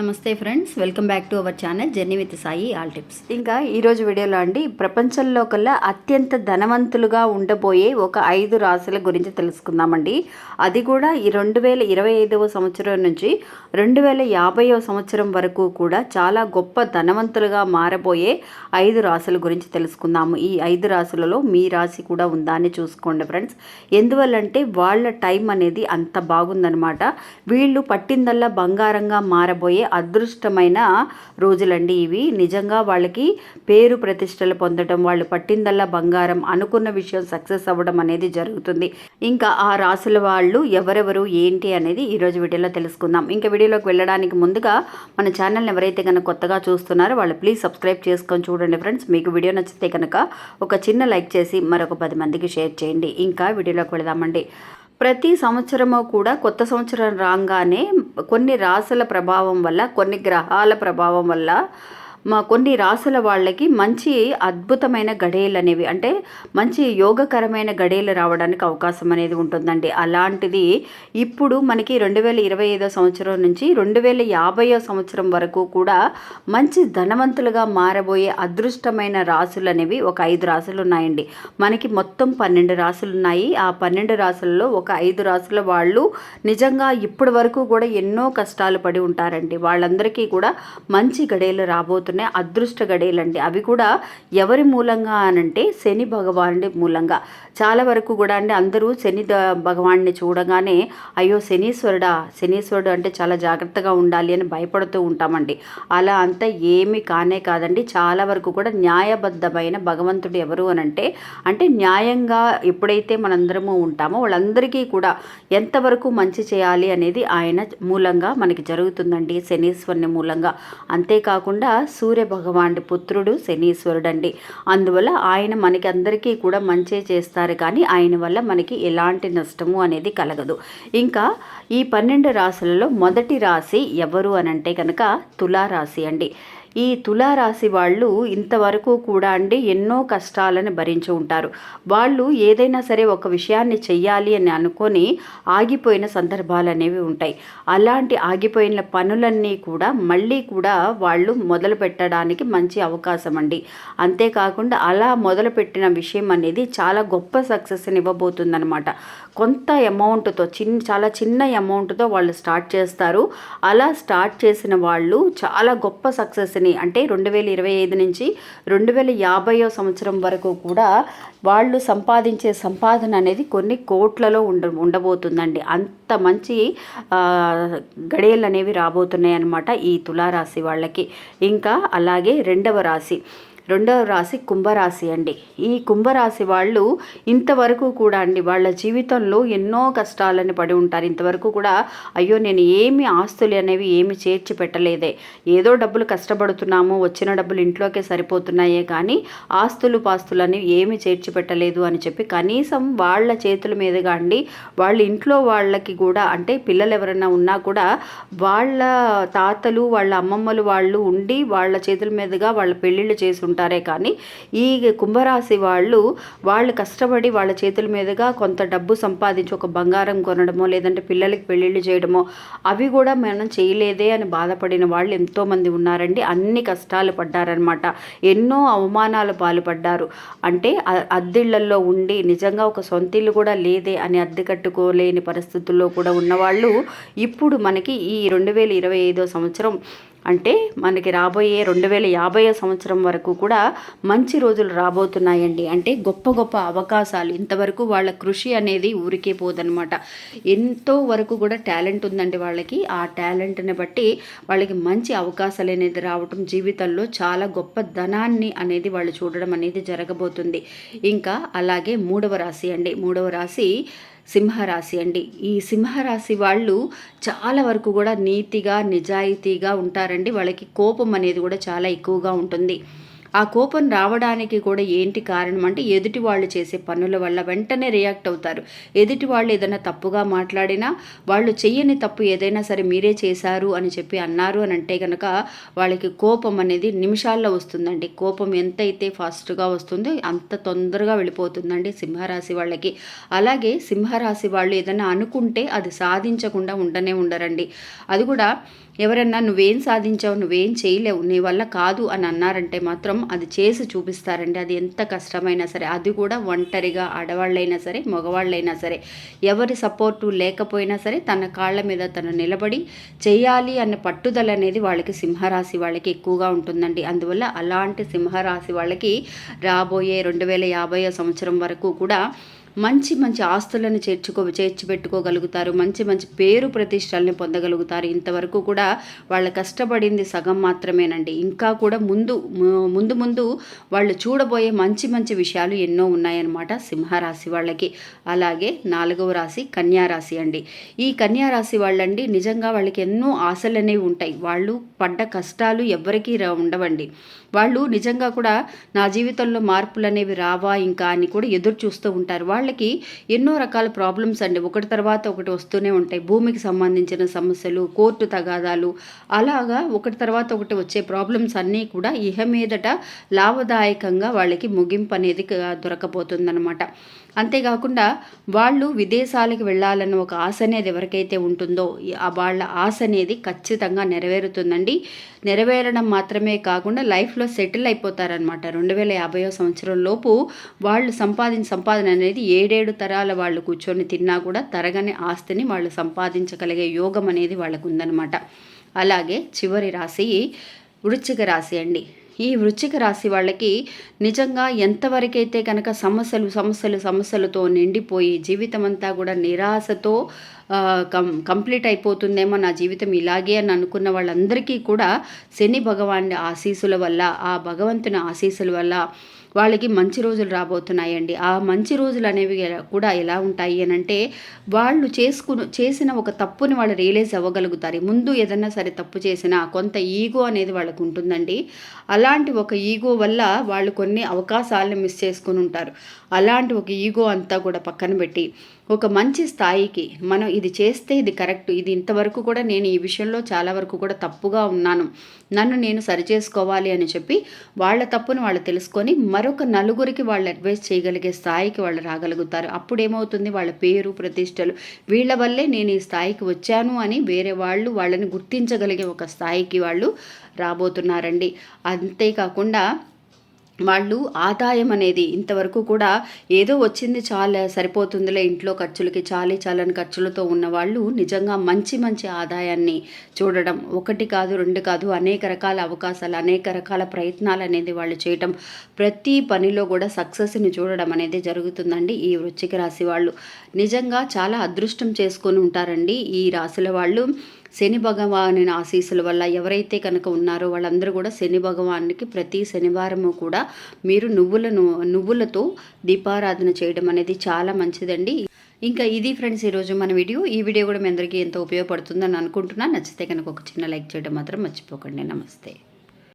నమస్తే friends welcome back to our channel journey with Sai all tips. ఇంకా ఈరోజు వీడియోలో అండి ప్రపంచంలో కల్లా అత్యంత ధనవంతులుగా ఉండబోయే ఒక ఐదు రాశుల గురించి తెలుసుకుందామండి. అది కూడా ఈ రెండు వేల ఇరవై ఐదవ సంవత్సరం నుంచి రెండు వేల యాభైవ సంవత్సరం వరకు కూడా చాలా గొప్ప ధనవంతులుగా మారబోయే ఐదు రాశుల గురించి తెలుసుకుందాము. ఈ ఐదు రాశులలో మీ రాశి కూడా ఉందా అని చూసుకోండి ఫ్రెండ్స్. ఎందువల్లంటే వాళ్ళ టైం అనేది అంత బాగుందనమాట వీళ్ళు పట్టిందల్లా బంగారంగా మారబోయే అదృష్టమైన రోజులండి ఇవి. నిజంగా వాళ్ళకి పేరు ప్రతిష్టలు పొందడం వాళ్ళు పట్టిందల్లా బంగారం అనుకున్న విషయం సక్సెస్ అవ్వడం అనేది జరుగుతుంది. ఇంకా ఆ రాసుల వాళ్ళు ఎవరెవరు ఏంటి అనేది ఈరోజు వీడియోలో తెలుసుకుందాం. ఇంకా వీడియోలోకి వెళ్ళడానికి ముందుగా మన ఛానల్ని ఎవరైతే కనుక కొత్తగా చూస్తున్నారో వాళ్ళు ప్లీజ్ సబ్స్క్రైబ్ చేసుకొని చూడండి ఫ్రెండ్స్. మీకు వీడియో నచ్చితే కనుక ఒక చిన్న లైక్ చేసి మరొక పది మందికి షేర్ చేయండి. ఇంకా వీడియోలోకి వెళదామండి. ప్రతి సంవత్సరము కూడా కొత్త సంవత్సరం రాగానే కొన్ని రాసుల ప్రభావం వల్ల కొన్ని గ్రహాల ప్రభావం వల్ల మా కొన్ని రాసుల వాళ్ళకి మంచి అద్భుతమైన గడేలు అనేవి అంటే మంచి యోగకరమైన గడేలు రావడానికి అవకాశం అనేది ఉంటుందండి. అలాంటిది ఇప్పుడు మనకి రెండు వేల ఇరవై ఐదో సంవత్సరం నుంచి రెండు వేల యాభైయో సంవత్సరం వరకు కూడా మంచి ధనవంతులుగా మారబోయే అదృష్టమైన రాసులు అనేవి ఒక ఐదు రాసులు ఉన్నాయండి. మనకి మొత్తం పన్నెండు రాసులు ఉన్నాయి. ఆ పన్నెండు రాసులలో ఒక ఐదు రాసుల వాళ్ళు నిజంగా ఇప్పటి వరకు కూడా ఎన్నో కష్టాలు పడి ఉంటారండి. వాళ్ళందరికీ కూడా మంచి గడియలు రాబోతున్నాయి అదృష్ట గడియలండి అవి కూడా ఎవరి మూలంగా అనంటే శని భగవానుడి మూలంగా. చాలా వరకు కూడా అండి అందరూ శని భగవాన్ని చూడగానే అయ్యో శనీశ్వరుడా శనీశ్వరుడు అంటే చాలా జాగ్రత్తగా ఉండాలి అని భయపడుతూ ఉంటామండి. అలా అంతా ఏమీ కానే కాదండి. చాలా వరకు కూడా న్యాయబద్ధమైన భగవంతుడు ఎవరు అనంటే అంటే న్యాయంగా ఎప్పుడైతే మనందరము ఉంటామో వాళ్ళందరికీ కూడా ఎంతవరకు మంచి చేయాలి అనేది ఆయన మూలంగా మనకి జరుగుతుందండి శనీశ్వరుని మూలంగా. అంతేకాకుండా సూర్య భగవానుడి పుత్రుడు శనీశ్వరుడు అండి అందువల్ల ఆయన మనకి అందరికీ కూడా మంచి చేస్తారు కానీ ఆయన వల్ల మనకి ఎలాంటి నష్టము అనేది కలగదు. ఇంకా ఈ పన్నెండు రాసులలో మొదటి రాశి ఎవరు అనంటే కనుక తులారాశి అండి. ఈ తులారాశి వాళ్ళు ఇంతవరకు కూడా అండి ఎన్నో కష్టాలను భరించి ఉంటారు. వాళ్ళు ఏదైనా సరే ఒక విషయాన్ని చెయ్యాలి అని అనుకొని ఆగిపోయిన సందర్భాలు అనేవి ఉంటాయి. అలాంటి ఆగిపోయిన పనులన్నీ కూడా మళ్ళీ కూడా వాళ్ళు మొదలు పెట్టడానికి మంచి అవకాశం అండి. అంతేకాకుండా అలా మొదలుపెట్టిన విషయం అనేది చాలా గొప్ప సక్సెస్ని ఇవ్వబోతుందన్నమాట. కొంత అమౌంట్తో చిన్న చాలా చిన్న అమౌంట్తో వాళ్ళు స్టార్ట్ చేస్తారు. అలా స్టార్ట్ చేసిన వాళ్ళు చాలా గొప్ప సక్సెస్ సక్సెస్ని అంటే రెండు వేల ఇరవై ఐదు నుంచి రెండు వేల యాభైవ సంవత్సరం వరకు కూడా వాళ్ళు సంపాదించే సంపాదన అనేది కొన్ని కోట్లలో ఉండ ఉండబోతుందండి. అంత మంచి గడియలు అనేవి రాబోతున్నాయి అన్నమాట ఈ తులారాశి వాళ్ళకి. ఇంకా అలాగే రెండవ రాశి. రెండవ రాశి కుంభరాశి అండి. ఈ కుంభరాశి వాళ్ళు ఇంతవరకు కూడా అండి వాళ్ళ జీవితంలో ఎన్నో కష్టాలని పడి ఉంటారు. ఇంతవరకు కూడా అయ్యో నేను ఏమి ఆస్తులు అనేవి ఏమి చేర్చి పెట్టలేదే. ఏదో డబ్బులు కష్టపడుతున్నాము వచ్చిన డబ్బులు ఇంట్లోకే సరిపోతున్నాయే కానీ ఆస్తులు పాస్తులు అనేవి ఏమి చేర్చి పెట్టలేదు అని చెప్పి కనీసం వాళ్ళ చేతుల మీదుగా అండి వాళ్ళ ఇంట్లో వాళ్ళకి కూడా అంటే పిల్లలు ఎవరైనా ఉన్నా కూడా వాళ్ళ తాతలు వాళ్ళ అమ్మమ్మలు వాళ్ళు ఉండి వాళ్ళ చేతుల మీదుగా వాళ్ళ పెళ్ళిళ్ళు చేసి ఉంటారు. కానీ ఈ కుంభరాశి వాళ్ళు వాళ్ళు కష్టపడి వాళ్ళ చేతుల మీదుగా కొంత డబ్బు సంపాదించి ఒక బంగారం కొనడమో లేదంటే పిల్లలకి పెళ్ళిళ్ళు చేయడమో అవి కూడా మనం చేయలేదే అని బాధపడిన వాళ్ళు ఎంతోమంది ఉన్నారండి. అన్ని కష్టాలు పడ్డారనమాట ఎన్నో అవమానాలు పాల్పడ్డారు. అంటే అ- ఉండి నిజంగా ఒక సొంతిల్లు కూడా లేదే అని అద్దె కట్టుకోలేని పరిస్థితుల్లో కూడా ఉన్నవాళ్ళు ఇప్పుడు మనకి ఈ రెండు వేల ఇరవై ఐదో సంవత్సరం అంటే మనకి రాబోయే రెండు వేల యాభై సంవత్సరం వరకు కూడా మంచి రోజులు రాబోతున్నాయండి. అంటే గొప్ప గొప్ప అవకాశాలు. ఇంతవరకు వాళ్ళ కృషి అనేది ఊరికే పోదనమాట ఎంతో వరకు కూడా టాలెంట్ ఉందండి వాళ్ళకి. ఆ టాలెంట్ని బట్టి వాళ్ళకి మంచి అవకాశాలు అనేది రావటం జీవితంలో చాలా గొప్ప ధనాన్ని అనేది వాళ్ళు చూడడం అనేది జరగబోతుంది. ఇంకా అలాగే మూడవ రాశి అండి. మూడవ రాశి సింహరాశి అండి. ఈ సింహరాశి వాళ్ళు చాలా వరకు కూడా నీతిగా నిజాయితీగా ఉంటారండి. వాళ్ళకి కోపం అనేది కూడా చాలా ఎక్కువగా ఉంటుంది. ఆ కోపం రావడానికి కూడా ఏంటి కారణం అంటే ఎదుటి వాళ్ళు చేసే పనుల వల్ల వెంటనే రియాక్ట్ అవుతారు. ఎదుటి వాళ్ళు ఏదైనా తప్పుగా మాట్లాడినా వాళ్ళు చెయ్యని తప్పు ఏదైనా సరే మీరే చేశారు అని చెప్పి అన్నారు అని అంటే కనుక వాళ్ళకి కోపం అనేది నిమిషాల్లో వస్తుందండి. కోపం ఎంతైతే ఫాస్ట్గా వస్తుందో అంత తొందరగా వెళ్ళిపోతుందండి సింహరాశి వాళ్ళకి. అలాగే సింహరాశి వాళ్ళు ఏదైనా అనుకుంటే అది సాధించకుండా ఉండనే ఉండరండి. అది కూడా ఎవరన్నా నువ్వేం సాధించావు నువ్వేం చేయలేవు నీ వల్ల కాదు అని అన్నారంటే మాత్రం అది చేసి చూపిస్తారండి. అది ఎంత కష్టమైనా సరే అది కూడా ఒంటరిగా ఆడవాళ్ళైనా సరే మగవాళ్ళైనా సరే ఎవరి సపోర్టు లేకపోయినా సరే తన కాళ్ళ మీద తను నిలబడి చేయాలి అన్న పట్టుదల అనేది వాళ్ళకి సింహరాశి వాళ్ళకి ఎక్కువగా ఉంటుందండి. అందువల్ల అలాంటి సింహరాశి వాళ్ళకి రాబోయే రెండు వేల యాభై సంవత్సరం వరకు కూడా మంచి మంచి ఆస్తులను చేర్చుకో చేర్చి పెట్టుకోగలుగుతారు మంచి మంచి పేరు ప్రతిష్టల్ని పొందగలుగుతారు. ఇంతవరకు కూడా వాళ్ళ కష్టపడింది సగం మాత్రమేనండి. ఇంకా కూడా ముందు ముందు ముందు వాళ్ళు చూడబోయే మంచి మంచి విషయాలు ఎన్నో ఉన్నాయన్నమాట సింహరాశి వాళ్ళకి. అలాగే నాలుగవ రాశి కన్యారాశి అండి. ఈ కన్యారాశి వాళ్ళండి నిజంగా వాళ్ళకి ఎన్నో ఆశలు అనేవి ఉంటాయి. వాళ్ళు పడ్డ కష్టాలు ఎవరికీ ఉండవండి. వాళ్ళు నిజంగా కూడా నా జీవితంలో మార్పులు అనేవి రావా ఇంకా అని కూడా ఎదురు చూస్తూ ఉంటారు. వాళ్ళకి ఎన్నో రకాల ప్రాబ్లమ్స్ అండి. ఒకటి తర్వాత ఒకటి వస్తూనే ఉంటాయి. భూమికి సంబంధించిన సమస్యలు కోర్టు తగాదాలు అలాగా ఒకటి తర్వాత ఒకటి వచ్చే ప్రాబ్లమ్స్ అన్నీ కూడా ఇహ మీదట లాభదాయకంగా వాళ్ళకి ముగింపు అనేది దొరకపోతుందనమాట అంతేకాకుండా వాళ్ళు విదేశాలకు వెళ్ళాలన్న ఒక ఆశ అనేది ఎవరికైతే ఉంటుందో వాళ్ళ ఆశ అనేది ఖచ్చితంగా నెరవేరుతుందండి. నెరవేరడం మాత్రమే కాకుండా లైఫ్లో సెటిల్ అయిపోతారనమాట రెండు వేల యాభై సంవత్సరం లోపు వాళ్ళు సంపాదించిన సంపాదన అనేది ఏడేడు తరాల వాళ్ళు కూర్చొని తిన్నా కూడా తరగని ఆస్తిని వాళ్ళు సంపాదించగలిగే యోగం అనేది వాళ్ళకు ఉందన్నమాట అలాగే చివరి రాశి వృశ్చిక రాశి అండి. ఈ వృశ్చిక రాశి వాళ్ళకి నిజంగా ఎంతవరకైతే కనుక సమస్యలు సమస్యలు సమస్యలతో నిండిపోయి జీవితం అంతా కూడా నిరాశతో కం కంప్లీట్ అయిపోతుందేమో నా జీవితం ఇలాగే అని అనుకున్న వాళ్ళందరికీ కూడా శని భగవాన్ ఆశీసుల వల్ల ఆ భగవంతుని ఆశీస్సుల వల్ల వాళ్ళకి మంచి రోజులు రాబోతున్నాయండి. ఆ మంచి రోజులు అనేవి కూడా ఎలా ఉంటాయి అని అంటే వాళ్ళు చేసుకుని చేసిన ఒక తప్పుని వాళ్ళు రియలైజ్ అవ్వగలుగుతారు. ముందు ఏదన్నా సరే తప్పు చేసినా కొంత ఈగో అనేది వాళ్ళకు ఉంటుందండి. అలాంటి ఒక ఈగో వల్ల వాళ్ళు కొన్ని అవకాశాలను మిస్ చేసుకుని ఉంటారు. అలాంటి ఒక ఈగో అంతా కూడా పక్కన పెట్టి ఒక మంచి స్థాయికి మనం ఇది చేస్తే ఇది కరెక్ట్. ఇది ఇంతవరకు కూడా నేను ఈ విషయంలో చాలా వరకు కూడా తప్పుగా ఉన్నాను. నన్ను నేను సరిచేసుకోవాలి అని చెప్పి వాళ్ళ తప్పును వాళ్ళు తెలుసుకొని మరొక నలుగురికి వాళ్ళు అడ్వైస్ చేయగలిగే స్థాయికి వాళ్ళు రాగలుగుతారు. అప్పుడు ఏమవుతుంది వాళ్ళ పేరు ప్రతిష్టలు వీళ్ళ వల్లే నేను ఈ స్థాయికి వచ్చాను అని వేరే వాళ్ళు వాళ్ళని గుర్తించగలిగే ఒక స్థాయికి వాళ్ళు రాబోతున్నారండి. అంతేకాకుండా వాళ్ళు ఆదాయం అనేది ఇంతవరకు కూడా ఏదో వచ్చింది చాలా సరిపోతుందిలే ఇంట్లో ఖర్చులకి చాలీ చాలని ఖర్చులతో ఉన్న వాళ్ళు నిజంగా మంచి మంచి ఆదాయాన్ని చూడడం ఒకటి కాదు రెండు కాదు అనేక రకాల అవకాశాలు అనేక రకాల ప్రయత్నాలు అనేది వాళ్ళు చేయటం ప్రతి పనిలో కూడా సక్సెస్ని చూడడం అనేది జరుగుతుందండి ఈ వృచ్చిక రాశి వాళ్ళు. నిజంగా చాలా అదృష్టం చేసుకొని ఉంటారండి ఈ రాశుల వాళ్ళు. శని భగవాని ఆశీస్సుల వల్ల ఎవరైతే కనుక ఉన్నారో వాళ్ళందరూ కూడా శని భగవానికి ప్రతి శనివారము కూడా మీరు నువ్వులను నువ్వులతో దీపారాధన చేయడం అనేది చాలా మంచిదండి. ఇంకా ఇది ఫ్రెండ్స్ ఈరోజు మన వీడియో. ఈ వీడియో కూడా మీ అందరికీ ఎంతో ఉపయోగపడుతుందని అనుకుంటున్నాను. నచ్చితే కనుక ఒక చిన్న లైక్ చేయడం మాత్రం మర్చిపోకండి. నమస్తే.